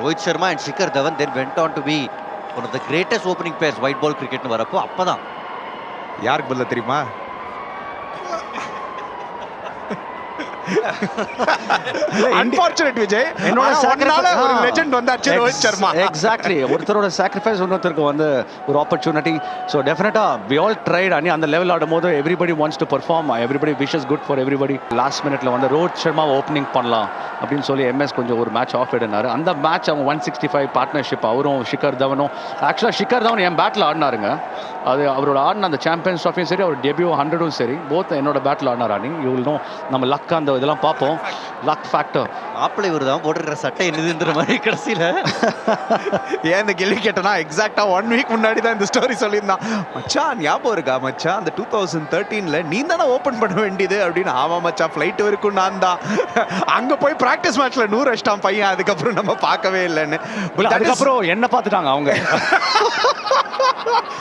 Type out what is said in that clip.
Rohit Sharma and Shikhar Dhawan then went on to be one of the greatest opening players white ball கிரிக்கெட்னு வரப்போ அப்பதான். யாருக்கு பதில் தெரியுமா? Unfortunate Vijay. என்னோட ஒன்னால ஒரு லெஜெண்ட் வந்தாச்சு ரோஹித் சர்மா. எக்ஸாக்ட்லி ஒருத்தரோட சாக்ரிஃபைஸ் இன்னொருத்தருக்கு வந்து ஒரு opportunity so definitely we all tried அணி அந்த லெவல் ஆடும்போது everybody wants to perform everybody wishes good for everybody last மினிட்ல வந்து ரோஹித் சர்மா ஓப்பனிங் பண்ணலாம் அப்படின்னு சொல்லி எம்எஸ் கொஞ்சம் ஒரு மேட்ச் ஆஃப் எடுனாரு. அந்த மேட்ச் அவங்க ஒன் சிக்ஸ்டி ஃபைவ் பார்ட்னர்ஷிப் அவரும் ஷிகர் தவனும் ஆக்சுவலாக ஷிகர் தவன் என் பேட்டில் ஆடினாருங்க. அது அவரோட ஆடின அந்த சாம்பியன்ஸ் ட்ராஃபியும் சரி அவர் டெபியூ ஹண்ட்ரடும் சரி போத் என்னோட பேட்டில் ஆடினார் அணி யூ நோ நம்ம லக் அந்த இதெல்லாம் பார்ப்போம். லக் ஃபேக்டர் மாப்பிள்ளை இவர் தான் போட்டுருக்கிற சட்டை என்னதுன்ற மாதிரி கடைசியில. ஏன் இந்த கேள்வி கேட்டனா எக்ஸாக்டா ஒன் வீக் முன்னாடி தான் இந்த ஸ்டோரி சொல்லியிருந்தான். மச்சான் ஞாபகம் இருக்கா மச்சான்? அந்த டூ தௌசண்ட் தேர்ட்டீன்ல நீ தானே ஓப்பன் பண்ண வேண்டியது அப்படின்னு. ஆமா மச்சான் ஃபிளைட் வரைக்கும் நான் தான். அங்க போய் பிராக்டிஸ் மேட்ச்ல நூறு அஷ்டாம் பையன். அதுக்கப்புறம் நம்ம பார்க்கவே இல்லைன்னு. அதுக்கப்புறம் என்ன பார்த்துட்டாங்க அவங்க.